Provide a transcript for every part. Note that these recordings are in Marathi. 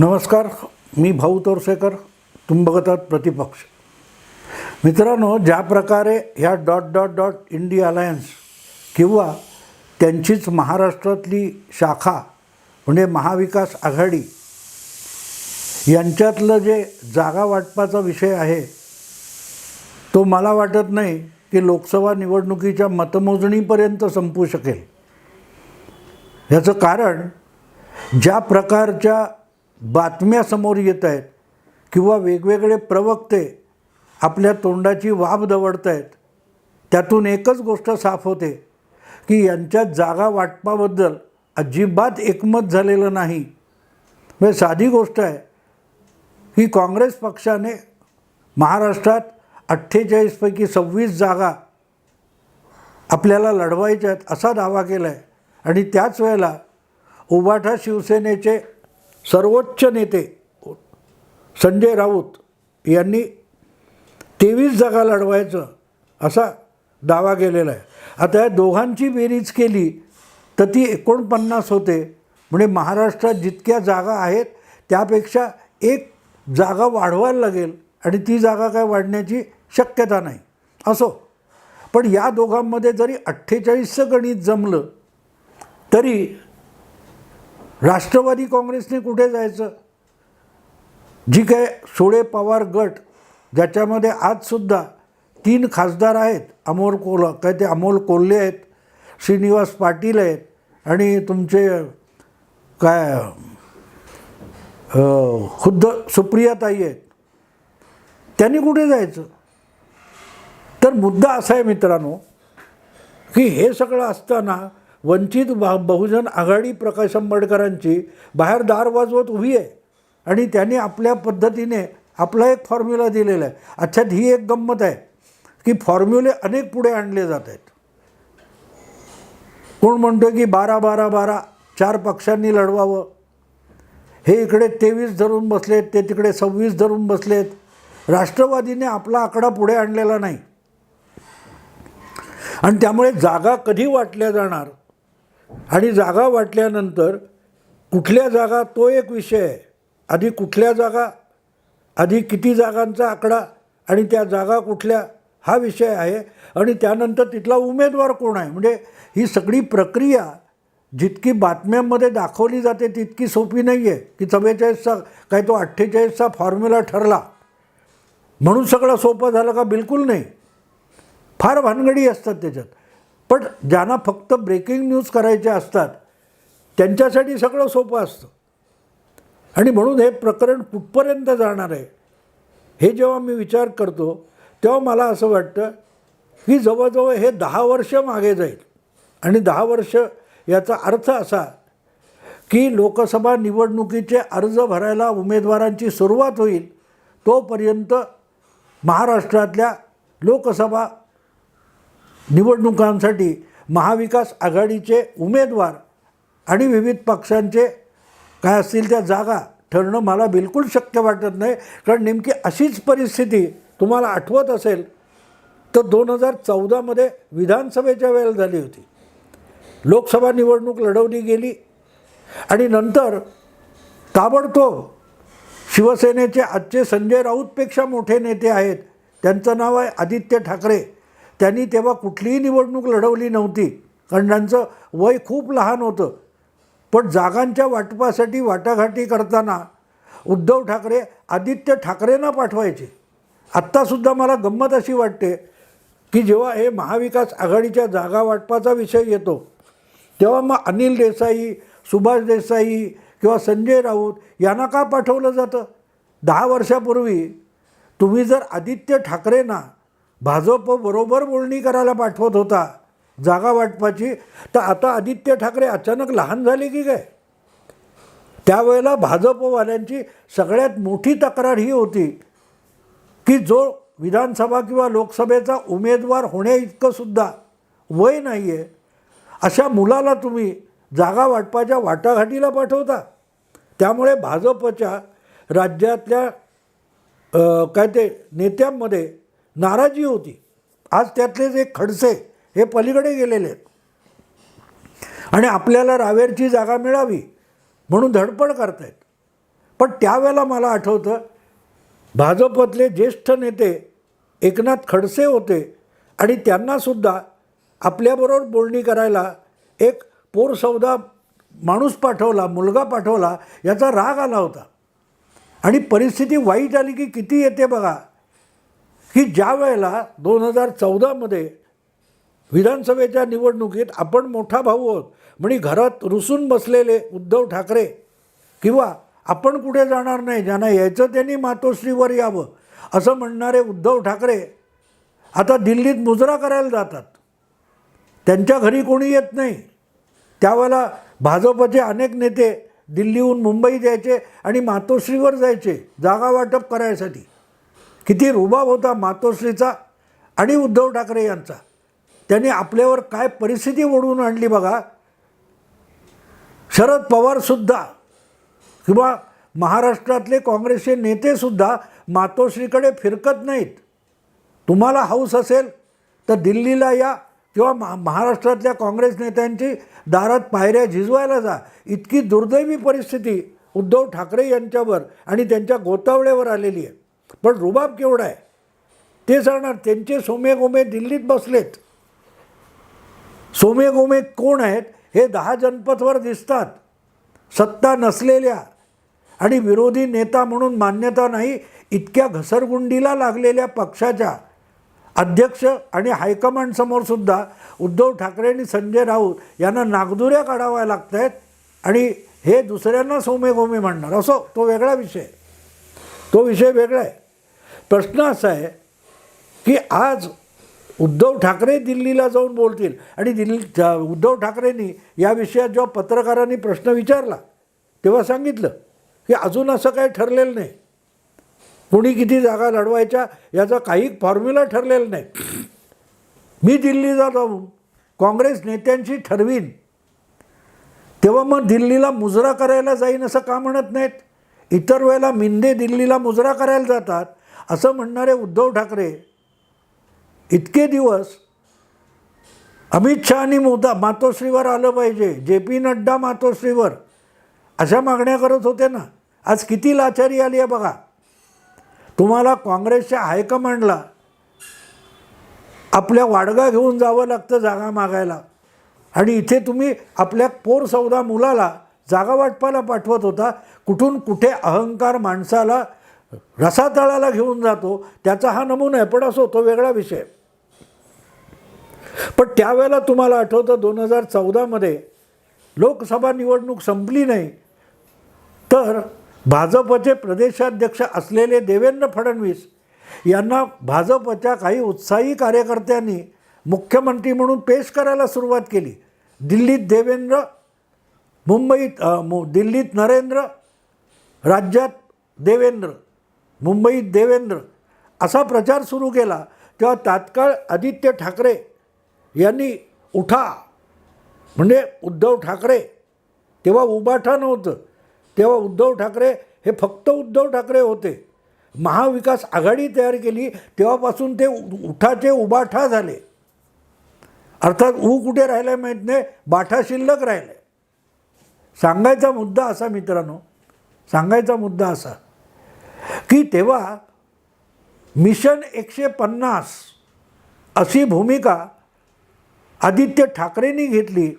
नमस्कार मी भाऊ तोरसेकर तुम्ही बघत आहात प्रतिपक्ष. मित्रांनो ज्या प्रकारे ह्या dot dot dot India alliance किंवा त्यांचीच महाराष्ट्रातली शाखा म्हणजे महाविकास आघाडी यांच्यातलं जे जागा वाटपाचा विषय आहे तो मला वाटत नाही की लोकसभा निवडणुकीच्या मतमोजणीपर्यंत संपू शकेल. याचं कारण ज्या प्रकारच्या बातम्या समोर येत आहेत किंवा वेगवेगळे प्रवक्ते आपल्या तोंडाची वाब दवडत आहेत त्यातून एकच गोष्ट साफ होते की यांच्या जागा वाटपाबद्दल अजिबात एकमत झालेलं नाही. म्हणजे साधी गोष्ट आहे की काँग्रेस पक्षाने महाराष्ट्रात अठ्ठेचाळीसपैकी सव्वीस जागा आपल्याला लढवायच्या आहेत असा दावा केला आहे आणि त्याच वेळेला उबाठा शिवसेनेचे सर्वोच्च नेते संजय राऊत यांनी तेवीस जागा लढवायचं असा दावा केलेला आहे. आता या दोघांची बेरीज केली तर ती एकोणपन्नास होते. म्हणजे महाराष्ट्रात जितक्या जागा आहेत त्यापेक्षा एक जागा वाढवायला लागेल आणि ती जागा काय वाढण्याची शक्यता नाही. असो. पण या दोघांमध्ये जरी अठ्ठेचाळीसचं गणित जमलं तरी राष्ट्रवादी काँग्रेसने कुठे जायचं? जी काय सोळे पवार गट ज्याच्यामध्ये आजसुद्धा तीन खासदार आहेत अमोल कोल काय ते अमोल कोल्हे आहेत श्रीनिवास पाटील आहेत आणि तुमचे काय खुद्द सुप्रियाताई आहेत. त्यांनी कुठे जायचं? तर मुद्दा असा आहे मित्रांनो की हे सगळं असताना वंचित बा बहुजन आघाडी प्रकाश आंबेडकरांची बाहेर दार वाजवत उभी आहे. आणि त्यांनी आपल्या पद्धतीने आपला एक फॉर्म्युला दिलेला आहे. अच्छात ही एक गंमत आहे की फॉर्म्युले अनेक पुढे आणले जात आहेत. कोण म्हणतो की बारा बारा बारा चार पक्षांनी लढवावं? हे इकडे तेवीस धरून बसलेत ते तिकडे सव्वीस धरून बसलेत. राष्ट्रवादीने आपला आकडा पुढे आणलेला नाही. आणि त्यामुळे जागा कधी वाटल्या जाणार? आणि जागा वाटल्यानंतर कुठल्या जागा तो एक विषय आहे. आधी कुठल्या जागा आधी किती जागांचा आकडा आणि त्या जागा कुठल्या हा विषय आहे. आणि त्यानंतर तिथला उमेदवार कोण आहे? म्हणजे ही सगळी प्रक्रिया जितकी बातम्यांमध्ये दाखवली जाते तितकी सोपी नाही आहे की चव्वेचाळीसचा काय तो अठ्ठेचाळीसचा फॉर्म्युला ठरला. म्हणून सगळं सोपं झालं का? बिलकुल नाही. फार भानगडी असतात त्याच्यात. पण ज्यांना फक्त ब्रेकिंग न्यूज करायच्या असतात त्यांच्यासाठी सगळं सोपं असतं. आणि म्हणून हे प्रकरण कुठपर्यंत जाणार आहे हे जेव्हा मी विचार करतो तेव्हा मला असं वाटतं की जवळजवळ हे दहा वर्ष मागे जाईल. आणि दहा वर्ष याचा अर्थ असा की लोकसभा निवडणुकीचे अर्ज भरायला उमेदवारांची सुरुवात होईल तोपर्यंत महाराष्ट्रातल्या लोकसभा निवडणुकांसाठी महाविकास आघाडीचे उमेदवार आणि विविध पक्षांचे काय असतील त्या जागा ठरणं मला बिलकुल शक्य वाटत नाही. कारण नेमकी अशीच परिस्थिती तुम्हाला आठवत असेल तर दोन हजार चौदामध्ये विधानसभेच्या वेळेला झाली होती. लोकसभा निवडणूक लढवली गेली आणि नंतर ताबडतोब शिवसेनेचे आजचे संजय राऊतपेक्षा मोठे नेते आहेत. त्यांचं नाव आहे आदित्य ठाकरे. त्यांनी तेव्हा कुठलीही निवडणूक लढवली नव्हती. कारण त्यांचं वय खूप लहान होतं. पण जागांच्या वाटपासाठी वाटाघाटी करताना उद्धव ठाकरे आदित्य ठाकरेंना पाठवायचे. आत्तासुद्धा मला गंमत अशी वाटते की जेव्हा हे महाविकास आघाडीच्या जागा वाटपाचा विषय येतो तेव्हा मग अनिल देसाई सुभाष देसाई किंवा संजय राऊत यांना का पाठवलं जातं? दहा वर्षापूर्वी तुम्ही जर आदित्य ठाकरेंना भाजपबरोबर बोलणी करायला पाठवत होता. जागा वाटपाची. तर आता आदित्य ठाकरे अचानक लहान झाले की काय? त्यावेळेला भाजपवाल्यांची सगळ्यात मोठी तक्रार ही होती की जो विधानसभा किंवा लोकसभेचा उमेदवार होण्याइतकंसुद्धा सुद्धा वय नाही आहे अशा मुलाला तुम्ही जागा वाटपाच्या वाटाघाटीला पाठवता. त्यामुळे भाजपच्या राज्यातल्या काय ते नेत्यांमध्ये नाराजी होती. आज त्यातलेच एक खडसे हे पलीकडे गेलेले आहेत. आणि आपल्याला रावेरची जागा मिळावी म्हणून धडपड करतायत. पण त्यावेळेला मला आठवतं भाजपतले ज्येष्ठ नेते एकनाथ खडसे होते आणि त्यांनासुद्धा आपल्याबरोबर बोलणी करायला एक पोरसौदा माणूस पाठवला मुलगा पाठवला याचा राग आला होता. आणि परिस्थिती वाईट आली की किती येते बघा. की ज्या वेळेला दोन हजार चौदामध्ये विधानसभेच्या निवडणुकीत आपण मोठा भाऊ आहोत म्हणजे घरात रुसून बसलेले उद्धव ठाकरे किंवा आपण कुठे जाणार नाही ज्यांना यायचं त्यांनी मातोश्रीवर यावं असं म्हणणारे उद्धव ठाकरे आता दिल्लीत मुजरा करायला जातात. त्यांच्या घरी कोणी येत नाही. त्यावेळेला भाजपचे अनेक नेते दिल्लीहून मुंबईत यायचे आणि मातोश्रीवर जायचे जागा वाटप करायसाठी. किती रुबाब होता मातोश्रीचा आणि उद्धव ठाकरे यांचा. त्यांनी आपल्यावर काय परिस्थिती ओढवून आणली बघा. शरद पवारसुद्धा किंवा महाराष्ट्रातले काँग्रेसचे नेतेसुद्धा मातोश्रीकडे फिरकत नाहीत. तुम्हाला हौस असेल तर दिल्लीला या किंवा महा महाराष्ट्रातल्या काँग्रेस नेत्यांची दारात पायऱ्या झिजवायला जा. इतकी दुर्दैवी परिस्थिती उद्धव ठाकरे यांच्यावर आणि त्यांच्या गोतावळ्यावर आलेली आहे. पण रुबाब केवढा आहे? ते सांगणार त्यांचे सोमे गोमे दिल्लीत बसलेत. सोमे गोमे कोण आहेत? हे दहा जनपथवर दिसतात. सत्ता नसलेल्या आणि विरोधी नेता म्हणून मान्यता नाही इतक्या घसरगुंडीला लागलेल्या पक्षाच्या अध्यक्ष आणि हायकमांडसमोरसुद्धा उद्धव ठाकरे आणि संजय राऊत यांना नागदुऱ्या काढाव्या लागत आहेत आणि हे दुसऱ्यांना सोमे गोमे म्हणणार. असो तो वेगळा विषय. तो विषय वेगळा आहे. प्रश्न असा आहे की आज उद्धव ठाकरे दिल्लीला जाऊन बोलतील. आणि दिल्ली उद्धव ठाकरेंनी या विषयात जेव्हा पत्रकारांनी प्रश्न विचारला तेव्हा सांगितलं की अजून असं काही ठरलेलं नाही. कोणी किती जागा लढवायच्या याचा काही फॉर्म्युला ठरलेला नाही. मी दिल्लीला जाऊन काँग्रेस नेत्यांशी ठरवीन. तेव्हा मग दिल्लीला मुजरा करायला जाईन असं का म्हणत नाहीत? इतर वेळेला मिंदे दिल्लीला मुजरा करायला जातात. असं म्हणणारे उद्धव ठाकरे इतके दिवस अमित शहानी मोदा मातोश्रीवर आलं पाहिजे जे पी नड्डा मातोश्रीवर अशा मागण्या करत होते ना. आज किती लाचारी आली आहे बघा. तुम्हाला काँग्रेसच्या हायकमांडला आपल्या वाडगा घेऊन जावं लागतं जागा मागायला. आणि इथे तुम्ही आपल्या पोर सौदा मुलाला जागा वाटपाला पाठवत होता. कुठून कुठे अहंकार माणसाला रसातळाला घेऊन जातो त्याचा हा नमुना आहे पण असो तो वेगळा विषय. पण त्यावेळेला तुम्हाला आठवतं दोन हजार चौदामध्ये लोकसभा निवडणूक संपली नाही. तर भाजपचे प्रदेशाध्यक्ष असलेले देवेंद्र फडणवीस यांना भाजपच्या काही उत्साही कार्यकर्त्यांनी मुख्यमंत्री म्हणून पेश करायला सुरुवात केली. दिल्लीत देवेंद्र मुंबईत मु दिल्लीत नरेंद्र राज्यात देवेंद्र. मुंबईत देवेंद्र असा प्रचार सुरू केला तेव्हा तात्काळ आदित्य ठाकरे यांनी उठा. म्हणजे उद्धव ठाकरे तेव्हा उबाठा नव्हतं तेव्हा उद्धव ठाकरे हे फक्त उद्धव ठाकरे होते. महाविकास आघाडी तयार केली तेव्हापासून ते उ- उठाचे उबाठा झाले. अर्थात ऊ कुठे राहिला माहीत नाही बाठा शिल्लक राहिले सांगायचा मुद्दा असा मित्रांनो सांगायचा मुद्दा असा. की तेव्हा मिशन एकशे पन्नास अशी भूमिका आदित्य ठाकरेंनी घेतली.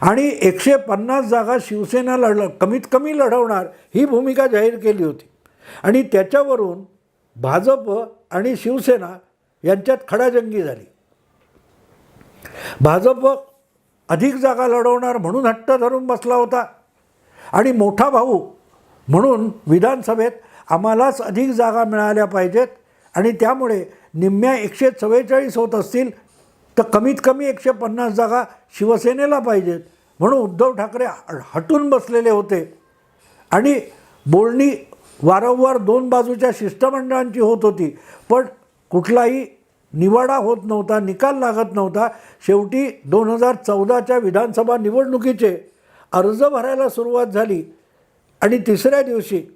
आणि एकशे पन्नास जागा शिवसेना लढ कमीत कमी लढवणार ही भूमिका जाहीर केली होती. आणि त्याच्यावरून भाजप आणि शिवसेना यांच्यात खडाजंगी झाली. भाजप अधिक जागा लढवणार म्हणून हट्ट धरून बसला होता. आणि मोठा भाऊ म्हणून विधानसभेत आम्हालाच अधिक जागा मिळाल्या पाहिजेत. आणि त्यामुळे निम्म्या एकशे चव्वेचाळीस होत असतील तर कमीत कमी एकशे पन्नास जागा शिवसेनेला पाहिजेत. म्हणून उद्धव ठाकरे ह- हटून बसलेले होते. आणि बोलणी वारंवार दोन बाजूच्या शिष्टमंडळांची होत होती. पण कुठलाही निवाडा होत नव्हता निकाल लागत नव्हता. शेवटी दोन हजार चौदाच्या विधानसभा निवडणुकीचे अर्ज भरायला सुरुवात झाली. आणि तिसऱ्या दिवशी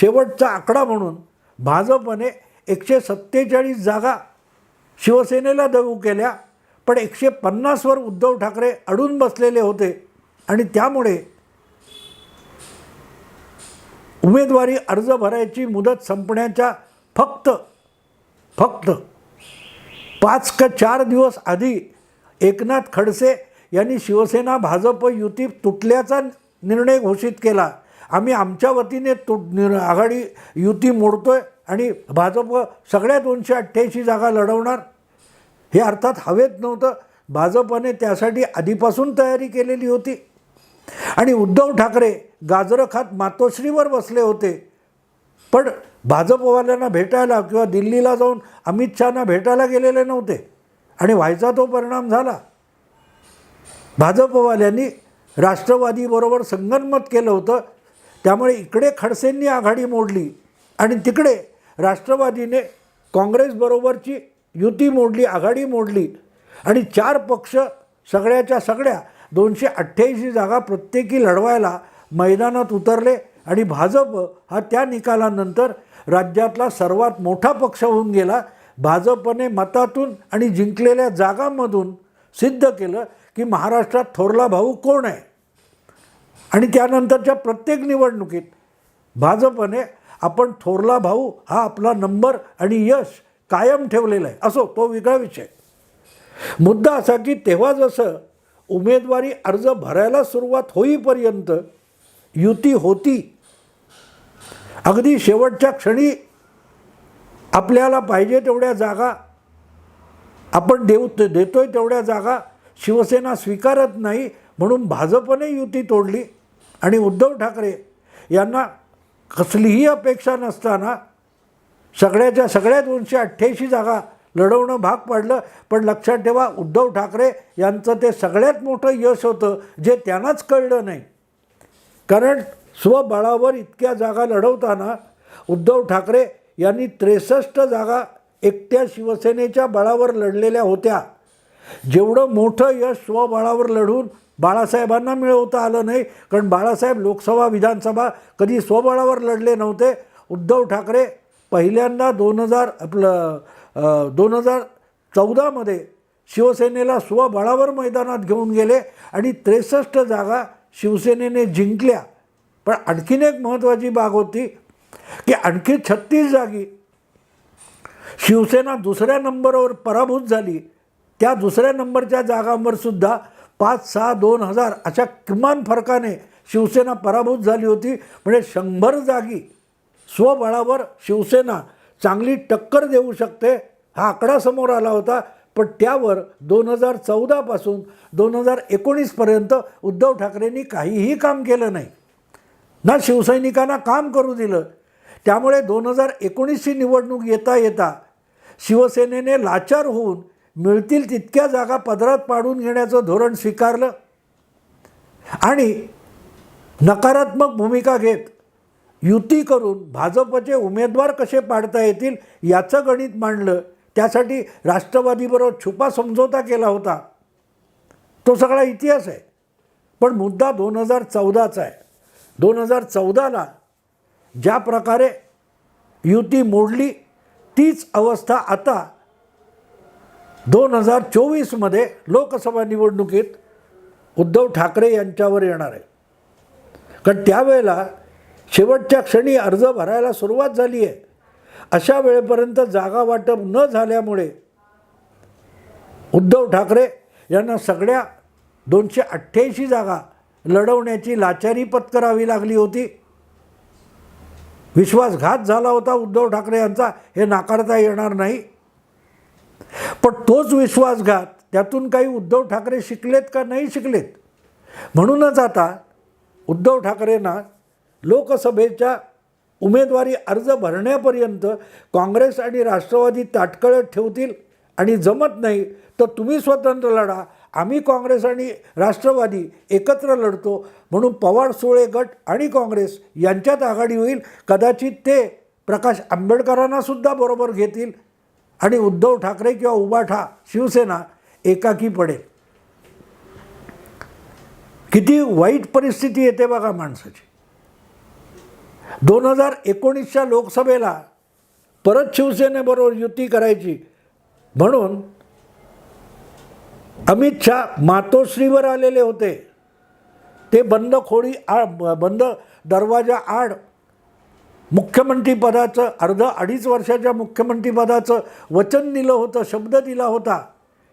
शेवटचा आकडा म्हणून भाजपने एकशे सत्तेचाळीस जागा शिवसेनेला देऊ केल्या पण एकशे पन्नासवर उद्धव ठाकरे अडून बसलेले होते. आणि त्यामुळे उमेदवारी अर्ज भरायची मुदत संपण्याच्या फक्त फक्त पाच का चार दिवस आधी एकनाथ खडसे यांनी शिवसेना भाजप युती तुटल्याचा निर्णय घोषित केला. आम्ही आमच्या वतीने तुट आघाडी युती मोडतोय आणि भाजप सगळ्या दोनशे अठ्ठ्याऐंशी जागा लढवणार. हे अर्थात हवेत नव्हतं. भाजपने त्यासाठी आधीपासून तयारी केलेली होती. आणि उद्धव ठाकरे गाजरं खात मातोश्रीवर बसले होते. पण भाजपवाल्यांना भेटायला किंवा दिल्लीला जाऊन अमित शहाना भेटायला गेलेले नव्हते. आणि व्हायचा तो परिणाम झाला. भाजपवाल्यांनी राष्ट्रवादीबरोबर संगनमत केलं होतं. त्यामुळे इकडे खडसेंनी आघाडी मोडली आणि तिकडे राष्ट्रवादीने काँग्रेसबरोबरची युती मोडली आघाडी मोडली आणि चार पक्ष सगळ्याच्या सगळ्या दोनशे अठ्ठ्याऐंशी जागा प्रत्येकी लढवायला मैदानात उतरले आणि भाजप हा त्या निकालानंतर राज्यातला सर्वात मोठा पक्ष होऊन गेला. भाजपने मतातून आणि जिंकलेल्या जागांमधून सिद्ध केलं की महाराष्ट्रात थोरला भाऊ कोण आहे? आणि त्यानंतरच्या प्रत्येक निवडणुकीत भाजपने आपण थोरला भाऊ हा आपला नंबर आणि यश कायम ठेवलेला आहे. असो तो वेगळा विषय. मुद्दा असा की तेव्हा जसं उमेदवारी अर्ज भरायला सुरुवात होईपर्यंत युती होती अगदी शेवटच्या क्षणी आपल्याला पाहिजे तेवढ्या जागा आपण देऊ देतोय तेवढ्या जागा शिवसेना स्वीकारत नाही म्हणून भाजपने युती तोडली. आणि उद्धव ठाकरे यांना कसलीही अपेक्षा नसताना सगळ्याच्या सगळ्या दोनशे अठ्ठ्याऐंशी जागा लढवणं भाग पडलं. पण लक्षात ठेवा उद्धव ठाकरे यांचं ते सगळ्यात मोठं यश होतं जे त्यांनाच कळलं नाही. कारण स्वबळावर इतक्या जागा लढवताना उद्धव ठाकरे यांनी त्रेसष्ट जागा एकट्या शिवसेनेच्या बळावर लढलेल्या होत्या. जेवढं मोठं यश स्वबळावर लढून बाळासाहेबांना मिळवता आलं नाही. कारण बाळासाहेब लोकसभा विधानसभा कधी स्वबळावर लढले नव्हते. उद्धव ठाकरे पहिल्यांदा दोन हजार आपलं दोन हजार चौदामध्ये शिवसेनेला स्वबळावर मैदानात घेऊन गेले आणि त्रेसष्ट जागा शिवसेनेने जिंकल्या. पण आणखीन एक महत्त्वाची बाब होती की आणखी छत्तीस जागी शिवसेना दुसऱ्या नंबरवर पराभूत झाली. त्या दुसऱ्या नंबरच्या जागांवर सुद्धा पाच सहा दोन हजार अशा किमान फरकाने शिवसेना पराभूत झाली होती. म्हणजे शंभर जागी स्वबळावर शिवसेना चांगली टक्कर देऊ शकते हा आकडा समोर आला होता. पण त्यावर दोन हजार चौदापासून दोन हजार एकोणीसपर्यंत उद्धव ठाकरेंनी काहीही काम केलं नाही. ना शिवसैनिकांना काम करू दिलं. त्यामुळे दोन हजार एकोणीसची निवडणूक येता येता शिवसेनेने लाचार होऊन मिळतील तितक्या जागा पदरात पाडून घेण्याचं धोरण स्वीकारलं. आणि नकारात्मक भूमिका घेत युती करून भाजपचे उमेदवार कसे पाडता येतील याचं गणित मांडलं. त्यासाठी राष्ट्रवादीबरोबर छुपा समझोता केला होता. तो सगळा इतिहास आहे. पण मुद्दा दोन हजार चौदाचा आहे. दोन हजार चौदाला ज्या प्रकारे युती मोडली तीच अवस्था आता दोन हजार चोवीसमध्ये लोकसभा निवडणुकीत उद्धव ठाकरे यांच्यावर येणार आहे. कारण त्यावेळेला शेवटच्या क्षणी अर्ज भरायला सुरुवात झाली आहे. अशा वेळेपर्यंत जागा वाटप न झाल्यामुळे उद्धव ठाकरे यांना सगळ्या दोनशे अठ्ठ्याऐंशी जागा लढवण्याची लाचारी पत्करावी लागली होती. विश्वासघात झाला होता उद्धव ठाकरे यांचा. हे नाकारता येणार नाही. पण तोच विश्वासघात त्यातून काही उद्धव ठाकरे शिकलेत का नाही शिकलेत? म्हणूनच आता उद्धव ठाकरेंना लोकसभेच्या उमेदवारी अर्ज भरण्यापर्यंत काँग्रेस आणि राष्ट्रवादी ताटकळत ठेवतील आणि जमत नाही तर तुम्ही स्वतंत्र लढा. आम्ही काँग्रेस आणि राष्ट्रवादी एकत्र लढतो म्हणून पवार सुळे गट आणि काँग्रेस यांच्यात आघाडी होईल. कदाचित ते प्रकाश आंबेडकरांनासुद्धा बरोबर घेतील. आणि उद्धव ठाकरे किंवा उबाठा शिवसेना एकाकी पडेल. किती वाईट परिस्थिती येते बघा माणसाची. दोन हजार एकोणीसच्या लोकसभेला परत शिवसेनेबरोबर युती करायची. म्हणून अमित शहा मातोश्रीवर आलेले होते. ते बंद खोडी आ बंद दरवाजा आड मुख्यमंत्रीपदाचं अर्ध अडीच वर्षाच्या मुख्यमंत्रीपदाचं वचन दिलं होतं शब्द दिला होता.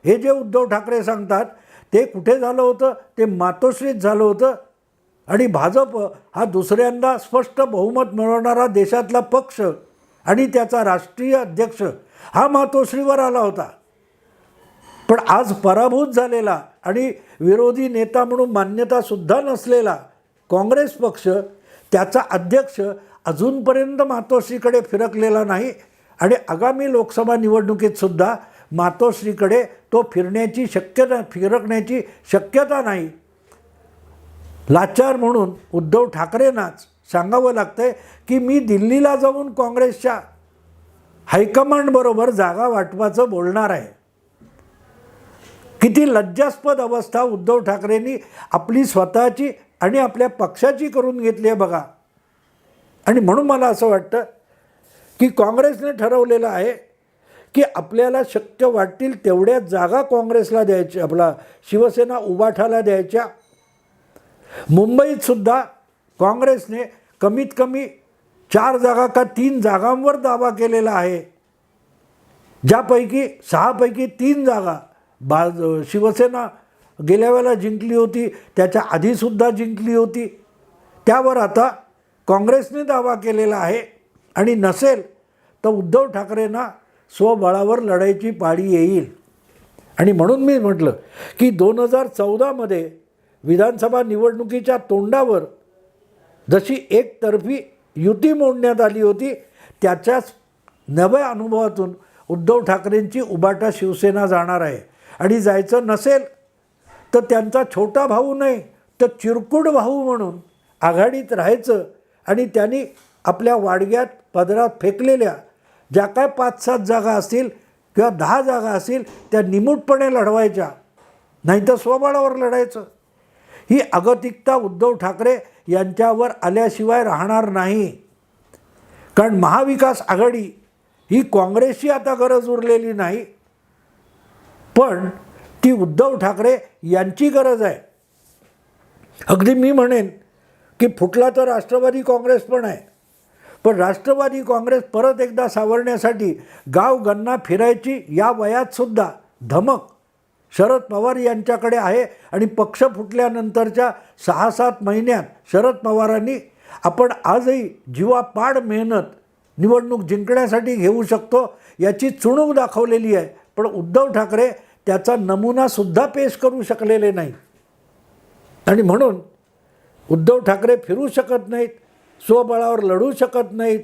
हे जे उद्धव ठाकरे सांगतात ते कुठे झालं होतं? ते मातोश्रीत झालं होतं. आणि भाजप हा दुसऱ्यांदा स्पष्ट बहुमत मिळवणारा देशातला पक्ष आणि त्याचा राष्ट्रीय अध्यक्ष हा मातोश्रीवर आला होता. पण आज पराभूत झालेला आणि विरोधी नेता म्हणून मान्यतासुद्धा नसलेला काँग्रेस पक्ष त्याचा अध्यक्ष अजूनपर्यंत मातोश्रीकडे फिरकलेला नाही आणि आगामी लोकसभा निवडणुकीतसुद्धा मातोश्रीकडे तो फिरण्याची शक्यता फिरकण्याची शक्यता नाही. लाचार म्हणून उद्धव ठाकरेंनाच सांगावं लागतंय की मी दिल्लीला जाऊन काँग्रेसच्या हायकमांडबरोबर जागा वाटपाचं बोलणार आहे. किती लज्जास्पद अवस्था उद्धव ठाकरेंनी आपली स्वतःची आणि आपल्या पक्षाची करून घेतली आहे बघा. आणि म्हणून मला असं वाटतं की काँग्रेसने ठरवलेलं आहे की आपल्याला शक्य वाटतील तेवढ्या जागा काँग्रेसला द्यायच्या आपला शिवसेना उबाठाला द्यायच्या. मुंबईतसुद्धा काँग्रेसने कमीत कमी चार जागा का तीन जागांवर दावा केलेला आहे. ज्यापैकी सहापैकी तीन जागा बा शिवसेना गेल्या वेळेला जिंकली होती त्याच्या आधीसुद्धा जिंकली होती. त्यावर आता काँग्रेसने दावा केलेला आहे आणि नसेल तर उद्धव ठाकरेंना स्वबळावर लढायची पाळी येईल. आणि म्हणून मी म्हटलं की दोन हजार चौदामध्ये विधानसभा निवडणुकीच्या तोंडावर जशी एकतर्फी युती मोडण्यात आली होती त्याच्याच नव्या अनुभवातून उद्धव ठाकरेंची उबाटा शिवसेना जाणार आहे. आणि जायचं नसेल तर त्यांचा छोटा भाऊ नाही तर चिरकुड भाऊ म्हणून आघाडीत राहायचं आणि त्यांनी आपल्या वाडग्यात पदरात फेकलेल्या ज्या काय पाच सात जागा असतील किंवा दहा जागा असतील त्या निमूटपणे लढवायच्या. नाहीतर स्वबळावर लढायचं. ही अगतिकता उद्धव ठाकरे यांच्यावर आल्याशिवाय राहणार नाही. कारण महाविकास आघाडी ही काँग्रेसची आता गरज उरलेली नाही. पण ती उद्धव ठाकरे यांची गरज आहे. अगदी मी म्हणेन की फुटला तर राष्ट्रवादी काँग्रेस पण आहे. पण राष्ट्रवादी काँग्रेस परत एकदा सावरण्यासाठी गाव गन्ना फिरायची या वयातसुद्धा धमक शरद पवार यांच्याकडे आहे आणि पक्ष फुटल्यानंतरच्या सहा सात महिन्यात शरद पवारांनी आपण आजही जीवापाड मेहनत निवडणूक जिंकण्यासाठी घेऊ शकतो याची चुणूक दाखवलेली आहे. पण उद्धव ठाकरे त्याचा नमुनासुद्धा पेश करू शकलेले नाही. आणि म्हणून उद्धव ठाकरे फिरू शकत नाहीत स्वबळावर लढू शकत नाहीत.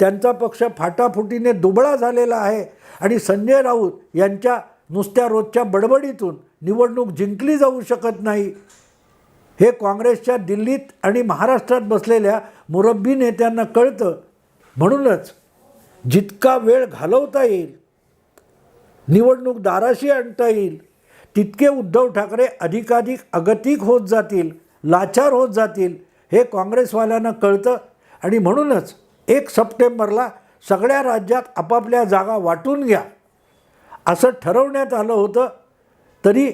त्यांचा पक्ष फाटाफुटीने दुबळा झालेला आहे आणि संजय राऊत यांच्या नुसत्या रोजच्या बडबडीतून निवडणूक जिंकली जाऊ शकत नाही. हे काँग्रेसच्या दिल्लीत आणि महाराष्ट्रात बसलेल्या मुरब्बी नेत्यांना कळतं. म्हणूनच जितका वेळ घालवता येईल निवडणूक दाराशी आणता येईल तितके उद्धव ठाकरे अधिकाधिक अगतिक होत जातील. लाचार होत जातील हे काँग्रेसवाल्यांना कळतं. आणि म्हणूनच एक सप्टेंबरला सगळ्या राज्यात आपापल्या जागा वाटून घ्या. असं ठरवण्यात आलं होतं. तरी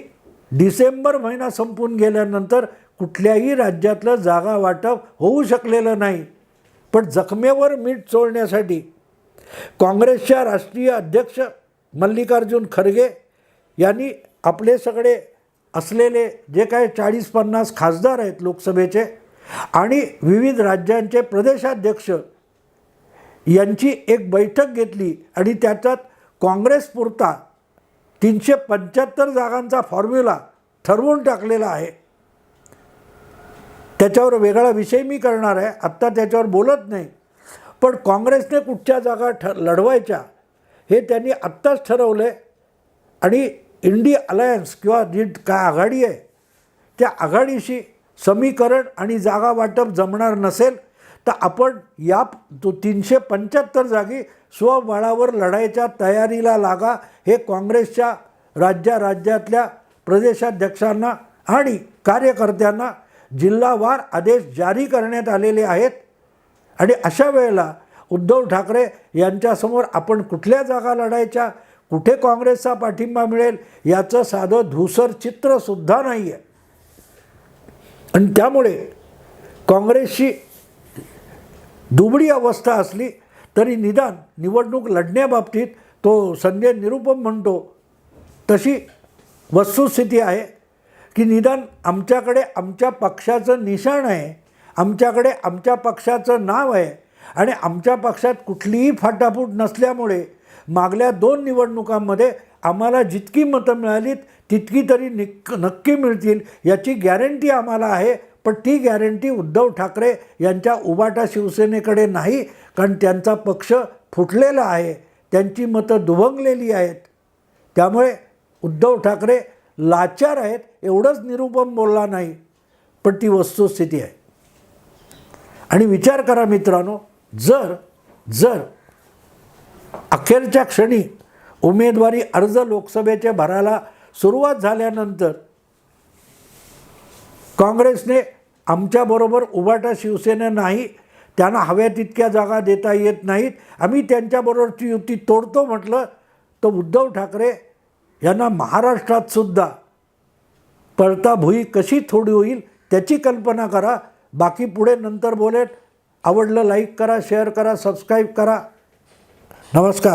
डिसेंबर महिना संपून गेल्यानंतर कुठल्याही राज्यातलं जागा वाटप होऊ शकलेलं नाही. पण जखमेवर मीठ चोळण्यासाठी काँग्रेसच्या राष्ट्रीय अध्यक्ष मल्लिकार्जुन खरगे यांनी आपले सगळे असलेले जे काय चाळीस पन्नास खासदार आहेत लोकसभेचे आणि विविध राज्यांचे प्रदेशाध्यक्ष यांची एक बैठक घेतली आणि त्याच्यात काँग्रेसपुरता तीनशे पंच्याहत्तर जागांचा फॉर्म्युला ठरवून टाकलेला आहे. त्याच्यावर वेगळा विषय मी करणार आहे. आत्ता त्याच्यावर बोलत नाही. पण काँग्रेसने कुठच्या जागा ठ लढवायच्या हे त्यांनी आत्ताच ठरवलं आहे आणि इंडिया अलायन्स किंवा जी काय आघाडी आहे त्या आघाडीशी समीकरण आणि जागा वाटप जमणार नसेल तर आपण या तो तीनशे पंच्याहत्तर जागी स्वबळावर लढायच्या तयारीला लागा हे काँग्रेसच्या राज्या राज्यातल्या प्रदेशाध्यक्षांना आणि कार्यकर्त्यांना जिल्हावार आदेश जारी करण्यात आलेले आहेत. आणि अशा वेळेला उद्धव ठाकरे यांच्यासमोर आपण कुठल्या जागा लढायच्या? कुठे काँग्रेसचा पाठिंबा मिळेल याचं साधं धुसर चित्रसुद्धा नाही आहे आणि त्यामुळे काँग्रेसची दुबळी अवस्था असली तरी निदान निवडणूक लढण्याबाबतीत तो संजय निरुपम म्हणतो तशी वस्तुस्थिती आहे की निदान आमच्याकडे आमच्या पक्षाचं निशाण आहे आमच्याकडे आमच्या पक्षाचं नाव आहे आणि आमच्या पक्षात कुठलीही फाटाफूट नसल्यामुळे मागल्या दोन निवडणुकांमध्ये आम्हाला जितकी मतं मिळालीत तितकी तरी निक नक्की मिळतील याची गॅरंटी आम्हाला आहे. पण ती गॅरंटी उद्धव ठाकरे यांच्या उबाटा शिवसेनेकडे नाही कारण त्यांचा पक्ष फुटलेला आहे. त्यांची मतं दुभंगलेली आहेत. त्यामुळे उद्धव ठाकरे लाचार आहेत एवढंच निरूपम बोलला नाही. पण ती वस्तुस्थिती आहे. आणि विचार करा मित्रांनो जर जर अखेरच्या क्षणी उमेदवारी अर्ज लोकसभेच्या भरायला सुरुवात झाल्यानंतर काँग्रेसने आमच्याबरोबर उभाटा शिवसेना नाही त्यांना हव्या तितक्या जागा देता येत नाहीत. आम्ही त्यांच्याबरोबरची युती तोडतो म्हटलं तर उद्धव ठाकरे यांना महाराष्ट्रात सुद्धा पळता भुई कशी थोडी होईल त्याची कल्पना करा. बाकी पुढे नंतर बोलेत आवडलं लाईक करा शेअर करा सबस्क्राईब करा. नमस्कार